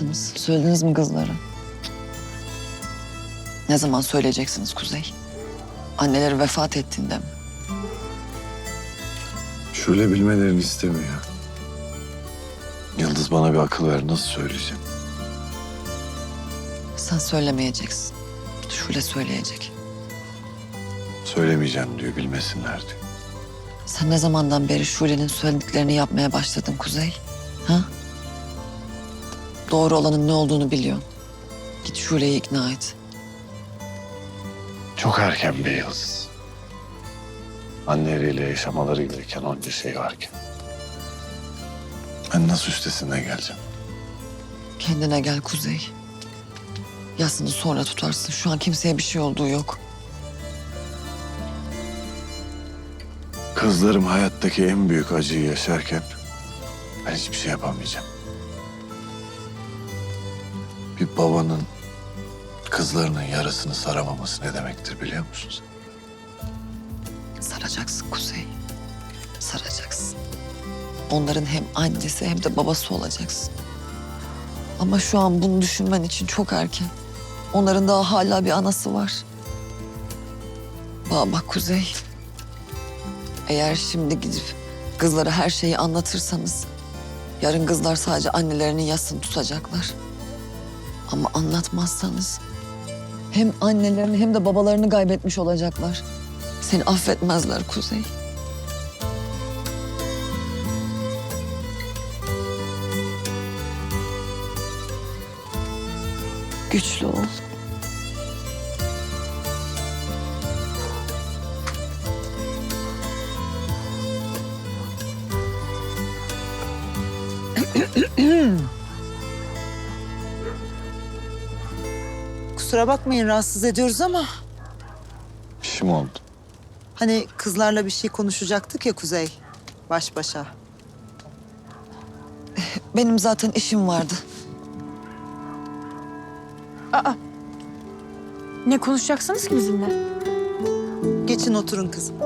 yaptınız? Söylediniz mi kızlara? Ne zaman söyleyeceksiniz Kuzey? Anneleri vefat ettiğinde mi? Şöyle bilmelerini istemiyor. Yıldız bana bir akıl ver. Nasıl söyleyeceğim? Sen söylemeyeceksin. Şule söyleyecek. Söylemeyeceğim diyor, bilmesinler diyor. Sen ne zamandan beri Şule'nin söylediklerini yapmaya başladın Kuzey? Ha? Doğru olanın ne olduğunu biliyorsun. Git Şule'yi ikna et. Çok erken bir Yıldız. Anneleriyle yaşamaları gereken onca şey varken. Ben nasıl üstesinden geleceğim? Kendine gel Kuzey. Yasını sonra tutarsın. Şu an kimseye bir şey olduğu yok. Kızlarım hayattaki en büyük acıyı yaşarken ben hiçbir şey yapamayacağım. Bir babanın kızlarının yarasını saramaması ne demektir biliyor musun sen? Saracaksın Kuzey. Saracaksın. Onların hem annesi hem de babası olacaksın. Ama şu an bunu düşünmen için çok erken. Onların daha hala bir anası var. Bak Kuzey. Eğer şimdi gidip kızlara her şeyi anlatırsanız... ...yarın kızlar sadece annelerinin yasını tutacaklar. Ama anlatmazsanız... ...hem annelerini hem de babalarını kaybetmiş olacaklar. Seni affetmezler Kuzey. Güçlü ol. Kusura bakmayın rahatsız ediyoruz ama Bir şey mi oldu? hani kızlarla bir şey konuşacaktık ya Kuzey baş başa. Benim zaten işim vardı. Ne konuşacaksınız ki bizimle? Geçin oturun kızım.